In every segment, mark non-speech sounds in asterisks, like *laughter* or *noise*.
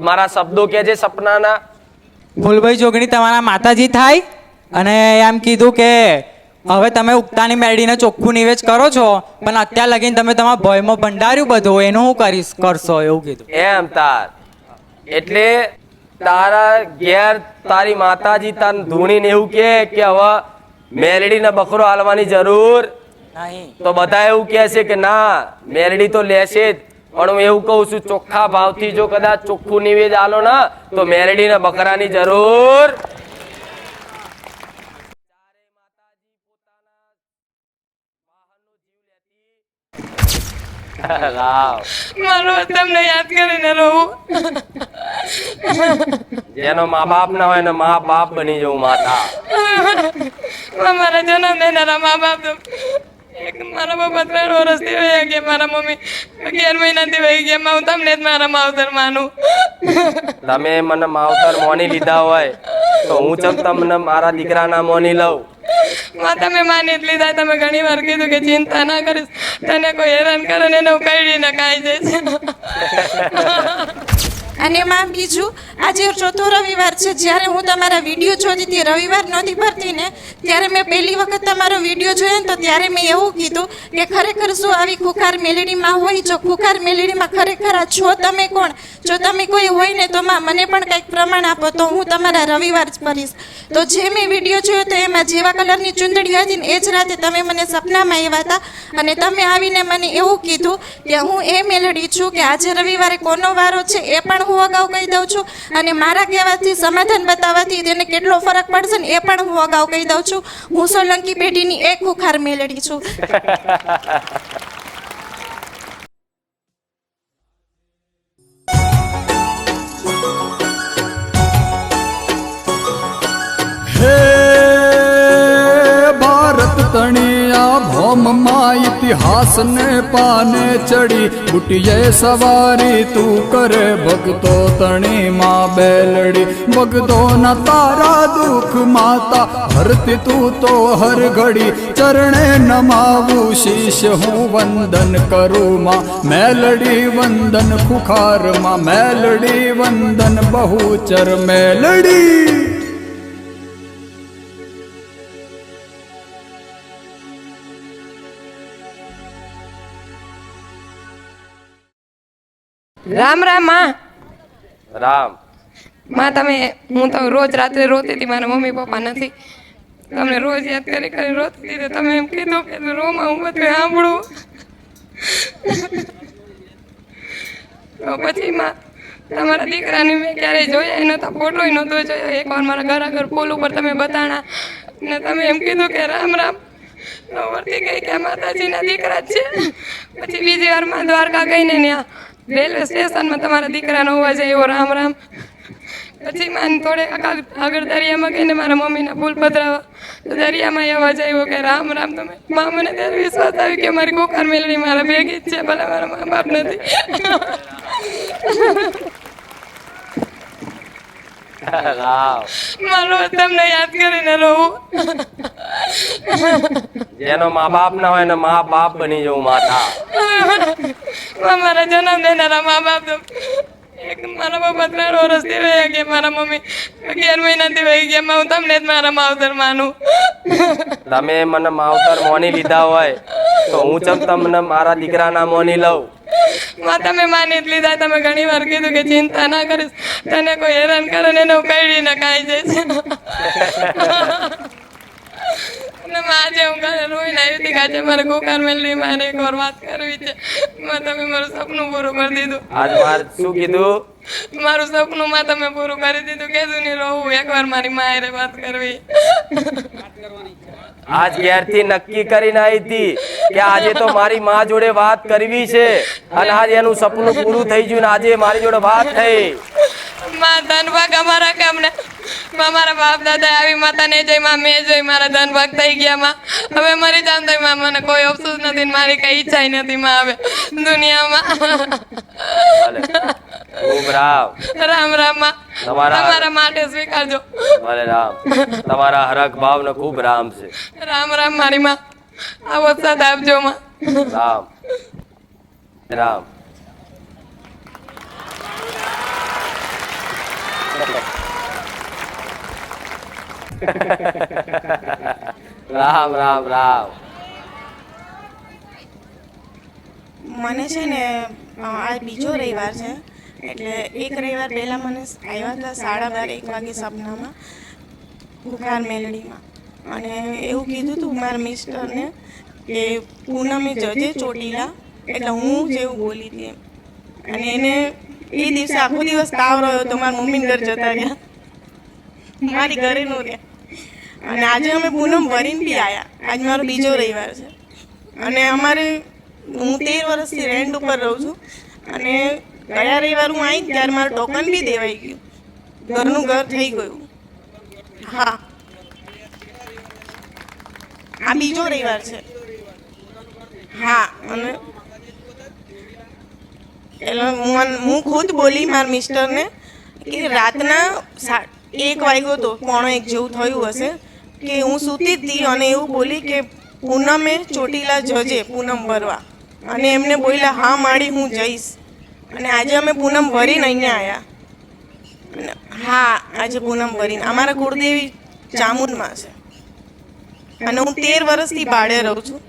મારા શબ્દો કે છે સપનાના. ભૂલભાઈ જોગણી તમારા માતાજી થાય? અને એમ કીધું કે હવે તમે ઉગતાની મેળીને ચોખ્ખું નિવેશ કરો છો પણ અત્યાર લગીને તમે તમારા ભયમાં ભંડાર્યું બધું એનું હું કરીશ કરશો? એવું કીધું. એમ તાર. એટલે તારા ઘેર તારી માતાજી તાર ધૂણીને એવું કે કે હવે મેલડીને બકરો હાલવાની જરૂર? નહીં. તો બધા એવું કહે છે કે ના મેલડી તો લેશે જ. પણ હું એવું કહું છું, ચોખ્ખા ભાવથી જો કદાચ ચોખ્ખું નિવેદ આલો ને, તો મેલડીને બકરાની જરૂર જેનો મા બાપ ના હોય ને મા બાપ બની જવું માતા. મારા જન્મ મા બાપ મારા બાપા ત્રણ વર્ષથી વહી ગયા મારા મમ્મી અગિયાર મહિનાથી વહી ગયા હું તમને જ મારા માવતર માનું. તમે મને માવતર મોની લીધા હોય તો હું ચમ તમને મારા દીકરાના મોની લઉં? માં તમે માની જ લીધા તમે ઘણી વાર કીધું કે ચિંતા ના કરીશ. તને કોઈ હેરાન કરે ને એને હું કઈડીને જાય જઈશ. અને એમાં બીજું, આજે ચોથો રવિવાર છે. જ્યારે હું તમારા વીડિયો જોતી હતી, રવિવાર નહોતી ભરતી ને, ત્યારે મેં પહેલી વખત તમારો વીડિયો જોયો ને, તો ત્યારે મેં એવું કીધું કે ખરેખર શું આવી ખુખાર મેલેડીમાં હોય? જો ખુખાર મેલેડીમાં ખરેખર આ છો તમે કોણ? જો તમે કોઈ હોય ને, તો માં મને પણ કંઈક પ્રમાણ આપો. તો હું તમારા રવિવાર જ ભરીશ તો જે મેં વીડિયો જોયો તો એમાં જેવા કલરની ચૂંદડી હતી ને એ જ રાતે તમે મને સપનામાં આવ્યા હતા. અને તમે આવીને મને એવું કીધું કે હું એ મેલડી છું કે આજે રવિવારે કોનો વારો છે એ પણ હું અગાઉ કહી દઉં છું. અને મારા કહેવાથી સમાધાન બતાવવાથી તેને કેટલો ફરક પડશે ને એ પણ હું અગાઉ કહી દઉં છું. હું સોલંકી પેઢીની એક ખુખાર મેલડી છું. *laughs* ભોમમાં ઇતિહાસ ને પાને ચડી બુટિયે સવારી, તું કરે ભક્તો તણીમાં બેલડી. ભક્તો ના તારા દુઃખ માતા હરતી તું તો હર ઘડી. ચરણે નમાવું શીશ, હું વંદન કરું માં. મેલડી વંદન ખુખારમાં મેલડી વંદન બહુચર મેલડી. રામ રામમાં. રામ. માં તમે હું તો રોજ રાત્રે રોતી હતી મારા મમ્મી પપ્પા નથી. તમને રોજ યાદ કરી કરી રોતી હતી તમે એમ કીધું કે રોમાં હું બધું સાંભળું. તો પછી માં તમારા દીકરાને મેં ક્યારેય જોયા નહોતા ફોટોય નહોતો જોયો. એકવાર મારા ઘર આગળ પુલ ઉપર તમે બતાણા ને તમે એમ કીધું કે રામ રામ. વર્તી ગઈ કે માતાજીના દીકરા જ છે. પછી બીજી વારમાં દ્વારકા ગઈને ત્યાં રેલવે સ્ટેશનમાં તમારા દીકરાનો હોવા જાય એવો રામ રામ. પછી માન થોડે આગળ દરિયામાં ગઈને મારા મમ્મીના ફૂલ પધરાવા. તો દરિયામાં એવા અવાજ આવ્યો કે રામ રામ તમે મા મને ત્યારે વિશ્વાસ આવ્યો કે મારી કોકાર મેલડી મારા ભેગી જ છે ભલે મારા મા બાપ નથી. મારો તમને યાદ કરીને રહું. જેનો મા બાપ ના હોય ને મા બાપ બની જવું માતા. મારા જન્મ દેનારા મા બાપ મારા પપ્પા ત્રણ વર્ષથી વહી ગયા મારા મમ્મી અગિયાર મહિનાથી વહી ગયા હું તમને જ મારા માવતર માનું. તમે મને માવતર મોની લીધા હોય તો હું ચમ તમને મારા દીકરાના મોની લઉં. માં તમે માની જ લીધા તમે ઘણી વાર કીધું કે ચિંતા ના કરીશ. તને કોઈ હેરાન કરે ને એને હું કઈડીને જાય જઈશ. અને આજે હું ઘરે રોઈને આવી હતી આજે મારે ગોકાર મેલની મારે એક વાર વાત કરવી છે. માં તમે મારું સપનું પૂરું કરી દીધું. આજ વાર શું કીધું? મારું સપનું માં તમે પૂરું કરી દીધું. કેતું નહીં રહું એકવાર મારી માયરે વાત કરવી. આજ ઘેરથી નક્કી કરીને આવી હતી કે આજે તો મારી મા જોડે વાત કરવી છે અને આજ એનું સપનું પૂરું થઈ ગયું ને આજે મારી જોડે વાત થઈ. માં ધનભાગ અમારા કામને માં મારા બાપ દાદા આવી માતા ને જઈ માં મેં જોઈ મારા ધન ભક્ત થઈ ગયા માં. હવે મરી જામ તો માં મને કોઈ અફસોસ નથી મારી કઈ ઈચ્છા નથી માં હવે. દુનિયામાં. રામ. રામ રામમાં. તમારા- તમારા માટે સ્વીકારજો. ભલે રામ. તમારા હરક ભાવ ને ખૂબ રામ છે. રામ રામ મારી માં. આ વરસાદ આપજો માં. રામ. રામ. રામ રામ રામ. મને છે ને આ બીજો રવિવાર છે. એટલે એક રવિવાર પહેલાં મને આવ્યા હતા સાડા બાર, એક વાગે સપનામાં બુખાર મેલડીમાં. અને એવું કીધું હતું મારા મિસ્ટરને કે પૂનમે જજે ચોટીલા, એટલે હું જેવું બોલી હતી અને એને એ દિવસે આખો દિવસ તાવ રહ્યો તો મારા મમ્મી ઘર જતા રહ્યા. મારી ઘરે નો રહ્યા. અને આજે અમે પૂનમ ભરીને બી આવ્યા આજ મારો બીજો રવિવાર છે. અને અમારે હું તેર વર્ષથી રેન્ટ ઉપર રહું છું. અને ગયા રવિવાર હું આવી ત્યારે મારું ટોકન બી દેવાઈ ગયું. ઘરનું ઘર થઈ ગયું. હા. આ બીજો રવિવાર છે. હા અને એટલે હું હું ખુદ બોલી મારા મિસ્ટરને કે રાતના સા- એક વાગ્યો તો પોણો એક જેવું થયું હશે કે હું સૂતી જ હતી અને એવું બોલી કે પૂનમે ચોટીલા જજે પૂનમ ભરવા. અને એમને બોલ્યા હા માડી હું જઈશ. અને આજે અમે પૂનમ ભરીને અહીંયા આવ્યા હા આજે પૂનમ ભરીને. અમારા કુળદેવી ચામુંડમાં છે. અને હું તેર વર્ષથી ભાડે રહું છું.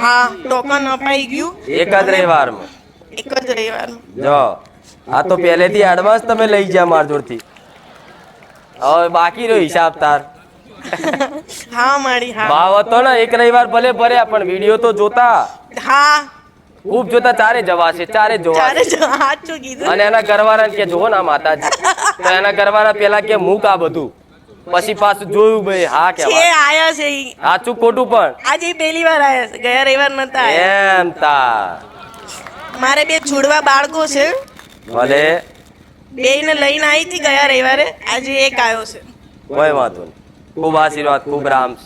હા ટોકન અપાઈ ગયું. એક જ રવિવારમાં? એક જ રવિવારમાં. જો. આ તો પહેલેથી એડવાન્સ તમે લઈ ગયા માર જોડથી. હવે બાકી રહ્યો હિસાબ તાર. હા મારી હા. ભાવ હતો ને એક રવિવાર ભલે ભર્યા પણ વીડિયો તો જોતા. હા. ખૂબ જોતા ચારે જવાશે ચારે જોવા અને એના ઘરવાળા કે જુઓ ના માતાજી. તો એના ઘરવાળા પેલા કે મૂક આ બધું. પછી પાછું જોયું ભાઈ હા છે આયા છે. સાચું ખોટું પણ? આજે પહેલી વાર આયા છે ગયા રવિવાર નતા એમ તા મારે બે છોડવા બાળકો છે. ભલે. બે ને લઈને આવી હતી ગયા રવિવારે. આજે એક આવ્યો છે. કોઈ વાંધો નહીં. ખૂબ આશીર્વાદ ખૂબ રામ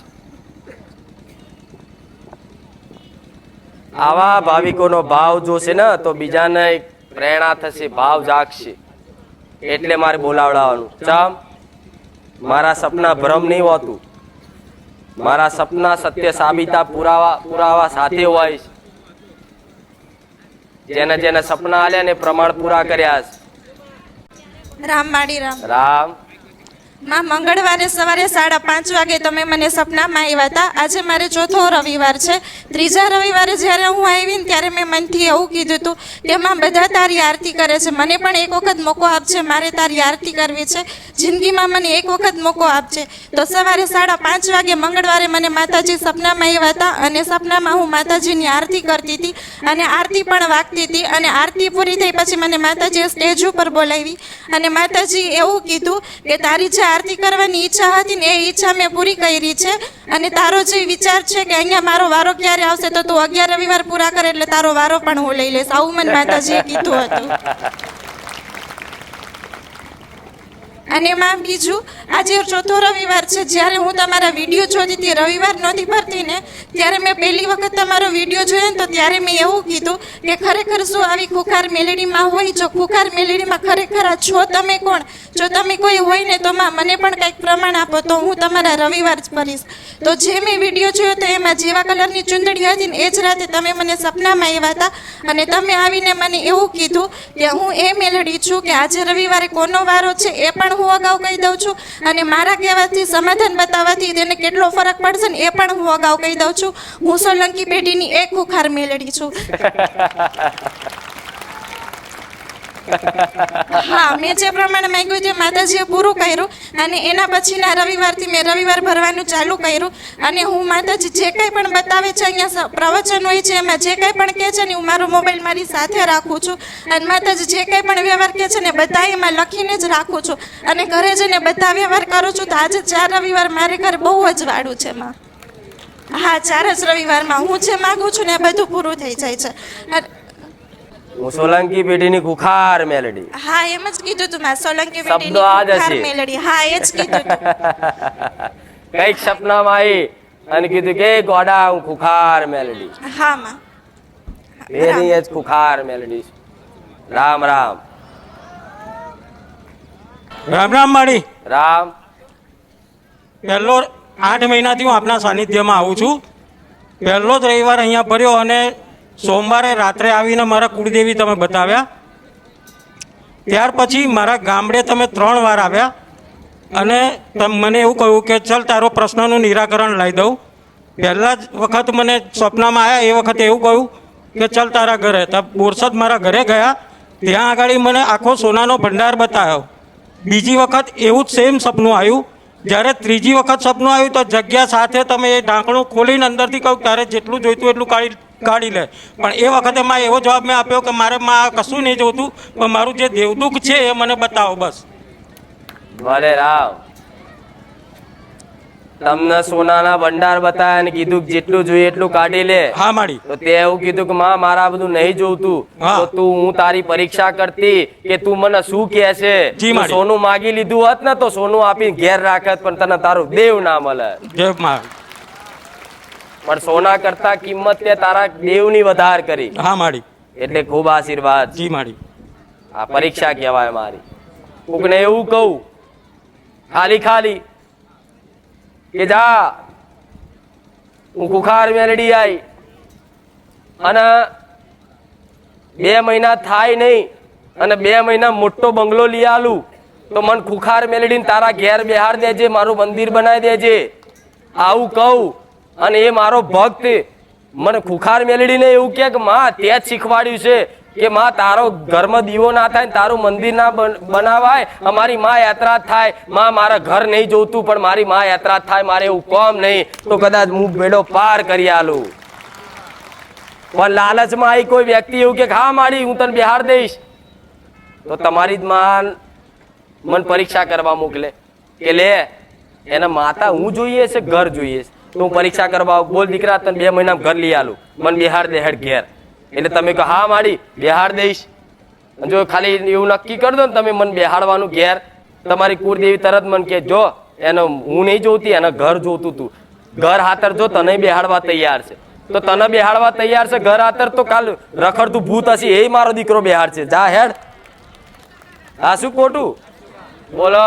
આવા ભાવિકોનો ભાવ જોશે ને તો બીજાને એક પ્રેરણા થશે ભાવ જાગશે. એટલે મારે બોલાવડાવવાનું. ચમ? મારા સપના ભ્રમ નહીં હોતું. મારા સપના સત્ય સાબિતા પુરાવા પુરાવા સાથે હોય છે. જેને જેને સપના આલ્યા ને પ્રમાણ પૂરા કર્યા રામ. રામ. માં મંગળવારે સવારે સાડા પાંચ વાગે તમે મને સપનામાં આવ્યા હતા. આજે મારે ચોથો રવિવાર છે. ત્રીજા રવિવારે જ્યારે હું આવીને ત્યારે મેં મનથી એવું કીધું હતું કે માં બધા તારી આરતી કરે છે. મને પણ એક વખત મોકો આપજે. મારે તારી આરતી કરવી છે. જિંદગીમાં મને એક વખત મોકો આપજે. તો સવારે સાડા પાંચ વાગે મંગળવારે મને માતાજી સપનામાં આવ્યા હતા અને સપનામાં હું માતાજીની આરતી કરતી હતી અને આરતી પણ વાગતી હતી અને આરતી પૂરી થઈ પછી મને માતાજીએ સ્ટેજ ઉપર બોલાવી અને માતાજી એવું કીધું કે તારી જે આરતી કરવાની ઈચ્છા હતી ને એ ઈચ્છા મેં પૂરી કરી છે. અને તારો જે વિચાર છે કે અહીંયા મારો વારો ક્યારે આવશે તો તું અગિયાર રવિવાર પૂરા કરે એટલે તારો વારો પણ હું લઈ લઈશ. આવું મને માતાજીએ કીધું હતું. અને માં બીજું, આજે ચોથો રવિવાર છે. જ્યારે હું તમારા વીડિયો જોતી હતી, રવિવાર નહોતી ભરતી ને, ત્યારે મેં પહેલી વખત તમારો વીડિયો જોયો ને, તો ત્યારે મેં એવું કીધું કે ખરેખર શું આવી ખુખાર મેલેડીમાં હોય? જો ખુખાર મેલેડીમાં ખરેખર આ છો તમે કોણ? જો તમે કોઈ હોય ને, તો માં મને પણ કંઈક પ્રમાણ આપો, તો હું તમારા રવિવાર જ ભરીશ તો જે મેં વીડિયો જોયો તો એમાં જેવા કલરની ચૂંદડી હતી ને, એ જ રાતે તમે મને સપનામાં આવ્યા હતા. અને તમે આવીને મને એવું કીધું કે હું એ મેલડી છું કે આજે રવિવારે કોનો વારો છે, એ પણ હું અગાઉ કહી દઉં છું અને મારા કહેવાથી સમાધાન બતાવવાથી તેને કેટલો ફરક પડશે એ પણ હું અગાઉ કહી દઉં છું. હું સોલંકી પેઢીની એક ખુખાર મેળડી છું. *laughs* હા, મેં જે પ્રમાણે માંગ્યું તે માતાજીએ પૂરું કર્યું અને એના પછીના રવિવારથી મેં રવિવાર ભરવાનું ચાલુ કર્યું અને હું માતાજી જે કંઈ પણ બતાવે છે, અહીંયા પ્રવચન હોય છે, એમાં જે કંઈ પણ કહે છે ને, હું મારો મોબાઈલ મારી સાથે રાખું છું. અને માતાજી જે કંઈ પણ વ્યવહાર કહે છે ને, બધા એમાં લખીને જ રાખું છું. અને ઘરે જઈને બધા વ્યવહાર કરું છું તો આજે ચાર રવિવાર મારે ઘરે બહુ જ વાડું છે માં. હા, ચાર જ રવિવારમાં હું જે માગું છું ને, એ બધું પૂરું થઈ જાય છે. હું સોલંકી પેઢીની ખુખાર મેલડી હા એમ જ કીધું તું મેં સોલંકી ખુખાર મેલડી હા એ જ કીધું તું કંઈક સપનામાં આવી અને કીધું કે ગોડા હું ખુખાર મેલડી હા માં એની જ ખુખાર મેલડી રામ રામ રામ રામ માડી રામ પહેલો આઠ મહિનાથી હું આપના સાનિધ્યમાં આવું છું. પહેલો જ રવિવાર અહીંયા ભર્યો અને સોમવારે રાત્રે આવીને મારા કુળદેવી તમે બતાવ્યા. ત્યાર પછી મારા ગામડે તમે ત્રણ વાર આવ્યા અને મને એવું કહ્યું કે ચલ તારો પ્રશ્નનું નિરાકરણ લાવી દઉં. પહેલાં જ વખત મને સપનામાં આવ્યા એ વખતે એવું કહ્યું કે ચલ તારા ઘરે. બોરસદ મારા ઘરે ગયા. ત્યાં આગળ મને આખો સોનાનો ભંડાર બતાવ્યો બીજી વખત એવું જ સેમ સપનું આવ્યું. જ્યારે ત્રીજી વખત સપનું આવ્યું તો જગ્યા સાથે તમે એ ઢાંકણું ખોલીને અંદરથી કહ્યું તારે જેટલું જોઈતું એટલું કાઢી કાઢી લે. પણ એ વખતે માં એવો જવાબ મેં આપ્યો કે મારે માં કશું નહીં જોતું પણ મારું જે દેવદુખ છે એ મને બતાવો બસ. ભલે રાવ. તમને સોનાના ભંડાર બતાવ્યા અને કીધું કે જેટલું જોઈએ એટલું કાઢી લે. હા માડી. તો તે એવું કીધું કે માં મારા બધું નહીં જોતું. તો તું હું તારી પરીક્ષા કરતી કે તું મને શું કહે છે? સોનું માગી લીધું હોત ને તો સોનું આપી ઘેર રાખત પણ તને તારું દેવ ના મળે. જય માં પણ સોના કરતા કિંમત તે તારા દેવની વધાર કરી. હા માડી એટલે ખૂબ આશીર્વાદ. જી માડી આ પરીક્ષા કહેવાય મારી. કોકને એવું કહું ખાલી ખાલી કે જા હું કુખાર મેલડી આવી અને બે મહિના થાય નહીં અને બે મહિના મોટો બંગલો લઈ આલું તો મન ખુખાર મેલડીને તારા ઘેર બિહાર દેજે મારું મંદિર બનાવી દેજે. આવું કહું. અને એ મારો ભક્ત મને ખુખાર મેલડીને એવું કે માં, તે જ શીખવાડ્યું છે કે માં, તારો ઘરમાં દીવો ના થાય તારું મંદિર ના બન- બનાવાય, અમારી માં યાત્રા થાય. માં, મારા ઘર નહીં જોતું, પણ મારી માં યાત્રા થાય, મારે એવું કોમ નહીં. તો કદાચ હું બેડો પાર કરી આલું. પણ લાલચમાં આવી કોઈ વ્યક્તિ એવું કે હા મારી હું તને બિહાર દઈશ. તો તમારી જ માં મન પરીક્ષા કરવા મોકલે કે, લે, એના માતા હું જોઈએ છે, ઘર જોઈએ છે. હું પરીક્ષા કરવા બોલ દીકરા તને બે મહિનામાં ઘર લઈ આલું. મને બિહાર દે હેડ ઘેર. એટલે તમે કહો હા માડી બિહાર દઈશ. જો ખાલી એવું નક્કી કરી દો ને તમે મને બેહાડવાનું ઘેર. તમારી કુળદેવી તરત મને કે જો એનો હું નહીં જોતી એના ઘર જોતું તું. ઘર હાથર જો તને બેહાડવા તૈયાર છે. તો તને બેહાડવા તૈયાર છે ઘર હાતર તો કાલ રખડતું ભૂત હશે એ મારો દીકરો બેહાડ છે. જા હેડ. આ શું ખોટું? બોલો.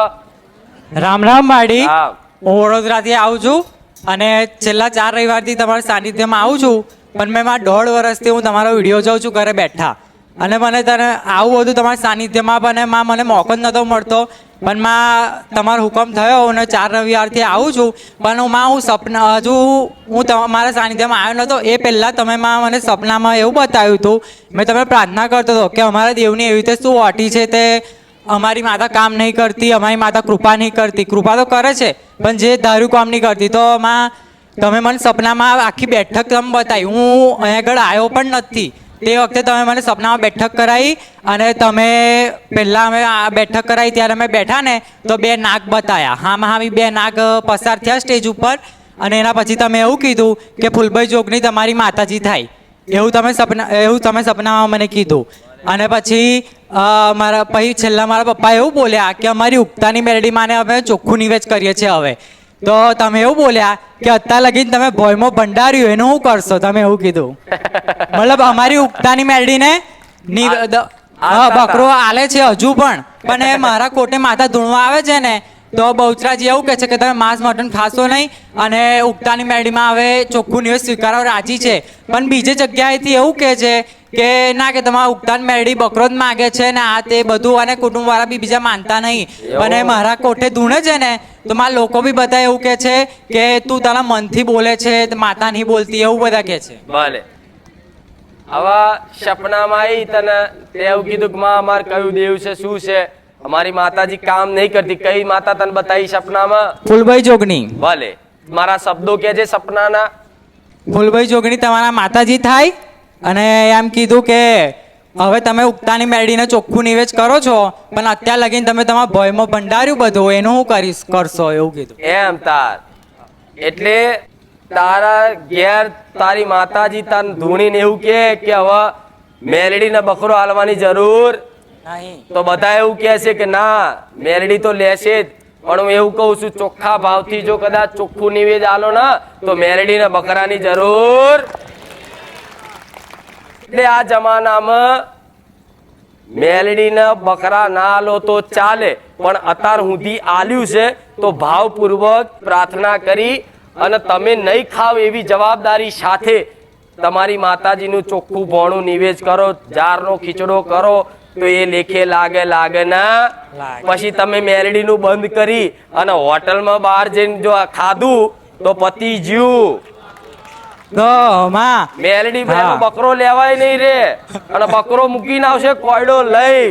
રામ રામ માડી. હા. હું વડોદરાથી આવું છું. અને છેલ્લા ચાર રવિવારથી તમારા સાનિધ્યમાં આવું છું, પણ મેં મારા દોઢ વર્ષથી હું તમારો વીડિયો જોઉં છું, ઘરે બેઠા. અને મને તને આવું બધું તમારા સાનિધ્યમાં પણ માં મને મોકો જ નહોતો મળતો. પણ માં, તમારો હુકમ થયો અને ચાર રવિવારથી આવું છું, પણ હું માં, હું સપના, હજુ હું તમારા સાનિધ્યમાં આવ્યો નહોતો. એ પહેલાં તમે માં મને સપનામાં એવું બતાવ્યું હતું, મેં તમે પ્રાર્થના કરતો હતો કે અમારા દેવની એવી રીતે શું ઓટી છે તે અમારી માતા કામ નહીં કરતી, અમારી માતા કૃપા નહીં કરતી. કૃપા તો કરે છે, પણ જે ધાર્યું કામ નહીં કરતી, તો માં, તમે મને સપનામાં આખી બેઠક તમે બતાવી. હું અહીંયા આગળ આવ્યો પણ નથી. તે વખતે તમે મને સપનામાં બેઠક કરાવી અને તમે પહેલાં અમે આ બેઠક કરાવી, ત્યારે અમે બેઠા ને, તો બે નાગ બતાવ્યા હામાં હામી બે નાગ પસાર થયા સ્ટેજ ઉપર અને એના પછી તમે એવું કીધું કે ફૂલભાઈ જોગની તમારી માતાજી થાય. એવું તમે સપના, એવું તમે સપનામાં મને કીધું. અને પછી મારા પછી છેલ્લા મારા પપ્પા એવું બોલ્યા કે અમારી ઉગતાની મેરડી માને અમે ચોખ્ખું નિવેશ કરીએ છીએ હવે. તો તમે એવું બોલ્યા કે અત્યાર લગીને તમે ભોયમાં ભંડાર્યું એનું શું કરશો? તમે એવું કીધું. મતલબ અમારી ઉગતાની મેરડીને બકરો આલે છે હજુ પણ. પણ એ મારા કોટે માથા ધૂણવા આવે છે ને તો બહુચરાજી એવું કહે છે કે તમે માંસ મટન ખાશો નહીં અને ઉગતાની મેડીમાં હવે ચોખ્ખું નિવેશ સ્વીકારવા રાજી છે. પણ બીજી જગ્યાએથી એવું કહે છે કે ના કે તમારા ઉગતાન મેરડી બકરો જ માગે છે ને આ તે બધું અને કુટુંબવાળા બી બીજા માનતા નહીં. પણ મારા કોઠે ધૂણે છે ને તો મારા લોકો બી બધા એવું કહે છે કે તું તારા મનથી બોલે છે માતા નહીં બોલતી એવું બધા કહે છે. ભલે. હવે સપનામાં આવી તને એવું કીધું કે માં અમારે કયું દેવ છે શું છે? અમારી માતાજી કામ નહીં કરતી. કઈ માતા તને બતાવી સપનામાં? ફૂલભાઈ જોગણી. ભલે. મારા શબ્દો કે છે સપનાના? ફૂલભાઈ જોગણી તમારા માતાજી થાય અને એમ કીધું કે હવે તમે ઉગતાની મેળીને ચોખ્ખું નિવેશ કરો છો પણ અત્યાર લગીને તમે તમારા ભયમાં ભંડાર્યું બધું એનું હું કરીશ કરશો એવું કીધું. એમ તાર. એટલે તારા ઘેર તારી માતાજી તાર ધૂણીને એવું કે હવે મેલડીને બકરો હાલવાની જરૂર તો બધા એવું કહે છે કે ના, મેલડી તો લેશે જ. પણ હું એવું કહું છું, ચોખ્ખા ભાવથી જો કદાચ ચોખ્ખું નિવેદ આલો ને, તો મેલડીને બકરાની જરૂર એટલે આ જમાનામાં મેલડીને બકરા ના આલો તો ચાલે, પણ અતાર સુધી આલ્યું છે, તો ભાવપૂર્વક પ્રાર્થના કરી અને તમે નહીં ખાવ એવી જવાબદારી સાથે તમારી માતાજીનું ચોખ્ખું ભોણું નિવેદ કરો, જારનો ખીચડો કરો તો એ લેખે લાગે લાગે ના. પછી તમે મેલડીનું બંધ કરી અને હોટલમાં બહાર જઈને જો ખાધું તો પતિ જ્યું તો માં. મેલડી બકરો લેવાય નહીં રે. અને બકરો મૂકીને આવશે કોયડો લઈ.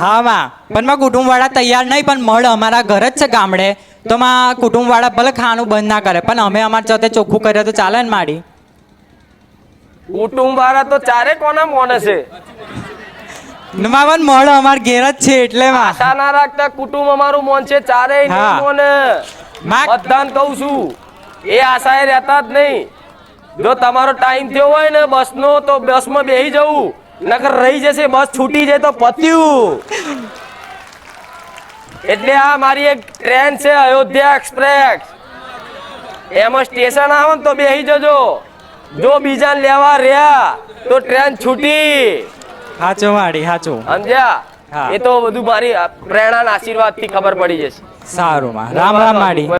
હા માં. પણ માં કુટુંબ વાળા તૈયાર નહીં પણ મળ અમારા ઘર જ છે ગામડે. તો માં કુટુંબ વાળા ભલે ખાવાનું બંધ ના કરે પણ અમે અમારા સાથે ચોખ્ખું કરીએ તો ચાલે ને માડી. કુટુંબ વાળા તો ચારે કોના મોને છે? નમાવન મોડો અમાર ઘેર જ છે એટલે આશા ના રાખતા કુટુંબ અમારું મોન છે ચારે. મોને. મતદાન કહું છું એ આશાએ રહેતા જ નહીં. જો તમારો ટાઈમ થયો હોય ને બસનો તો બસમાં બેસી જવું. નકર રહી જશે બસ છૂટી જાય તો પત્યું. એટલે આ મારી એક ટ્રેન છે અયોધ્યા એક્સપ્રેસ. એમાં સ્ટેશન આવે ને તો બેસી જજો. જો બીજા લેવા રહ્યા તો ટ્રેન છૂટી. હાચો વાડી હાચો. સમજ્યા? એ તો બધું મારી પ્રેરણા આશીર્વાદથી ખબર પડી જશે. સારું માં. રામ રામ માડી